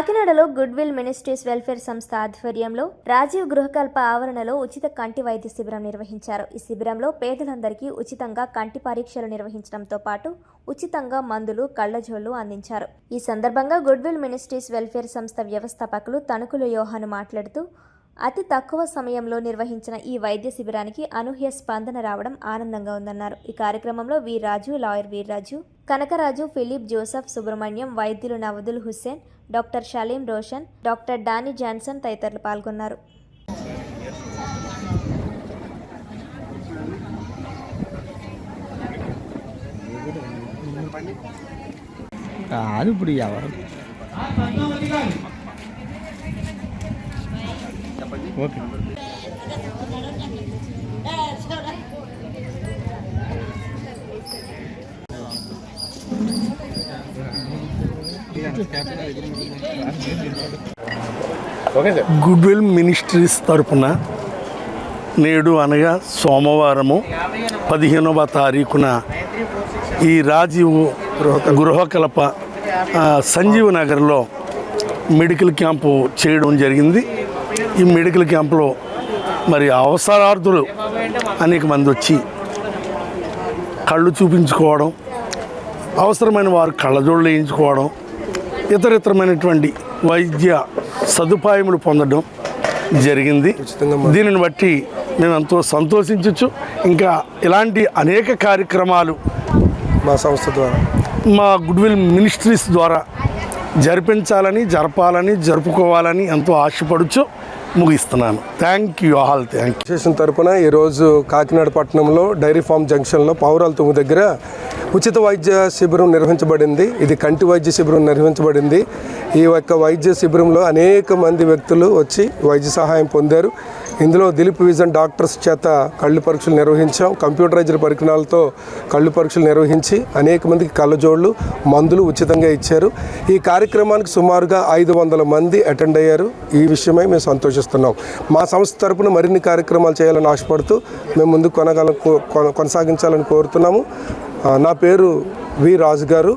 కాకినాడలో good will ministries welfare సంస్థ ఆధ్వర్యంలో రాజీవ్ గృహకల్ప ఆవరణలో ఉచిత కంటి వైద్య శిబిరం నిర్వహించారు. ఈ శిబిరంలో పేదలందరికీ ఉచితంగా కంటి పరీక్షలు నిర్వహించడంతో పాటు ఉచితంగా మందులు కళ్ళజోళ్ళు అందించారు. ఈ సందర్భంగా గుడ్ విల్ మినిస్ట్రీస్ వెల్ఫేర్ సంస్థ వ్యవస్థాపకులు తణుకులు యోహాను మాట్లాడుతూ అతి తక్కువ సమయంలో నిర్వహించిన ఈ వైద్య శిబిరానికి అనూహ్య స్పందన రావడం ఆనందంగా ఉందన్నారు. ఈ కార్యక్రమంలో Veerraju lawyer Veerraju Kanakaraju Philip Joseph Subrahmanyam వైద్యులు Navadul Hussain doctor Shaleem Roshan doctor Danny Johnson తదితరులు పాల్గొన్నారు. కాదు ఇప్పుడు ఎవరు? ఓకే. గుడ్ విల్ మినిస్ట్రీస్ తరపున నేడు అనగా సోమవారము పదిహేనవ తారీఖున ఈ రాజీవ్ గృహకల్ప సంజీవ్ నగర్లో మెడికల్ క్యాంపు చేయడం జరిగింది. ఈ మెడికల్ క్యాంపులో మరి అవసరార్థులు అనేక మంది వచ్చి కళ్ళు చూపించుకోవడం అవసరమైన వారు కళ్ళజోళ్ళు వేయించుకోవడం ఇతరమైనటువంటి వైద్య సదుపాయములు పొందడం జరిగింది. దీనిని బట్టి మేము ఎంతో సంతోషించవచ్చు ఇంకా ఇలాంటి అనేక కార్యక్రమాలు మా సంస్థ ద్వారా. మా గుడ్విల్ మినిస్ట్రీస్ ద్వారా జరిపించాలని జరపాలని జరుపుకోవాలని ఎంతో ఆశపడుచు ముగిస్తున్నాను. Thank you all thank you తరపున ఈరోజు కాకినాడ పట్టణంలో డైరీ ఫార్మ్ జంక్షన్లో పౌరాల తుమ్ము దగ్గర ఉచిత వైద్య శిబిరం నిర్వహించబడింది. ఇది కంటి వైద్య శిబిరం నిర్వహించబడింది. ఈ యొక్క వైద్య శిబిరంలో అనేక మంది వ్యక్తులు వచ్చి వైద్య సహాయం పొందారు. ఇందులో దిలీప్ విజన్ డాక్టర్స్ చేత కళ్ళు పరీక్షలు నిర్వహించాం. కంప్యూటరైజ్డ్ పరికరాలతో కళ్ళు పరీక్షలు నిర్వహించి అనేక మందికి కళ్ళజోళ్ళు మందులు ఉచితంగా ఇచ్చారు. ఈ కార్యక్రమానికి సుమారుగా ఐదు వందల మంది అటెండ్ అయ్యారు. ఈ విషయమై మేము సంతోషిస్తున్నాం. మా సంస్థ తరపున మరిన్ని కార్యక్రమాలు చేయాలని ఆశపడుతూ మేము ముందుకు కొనగల కొనసాగించాలని కోరుతున్నాము. నా పేరు వి రాజు గారు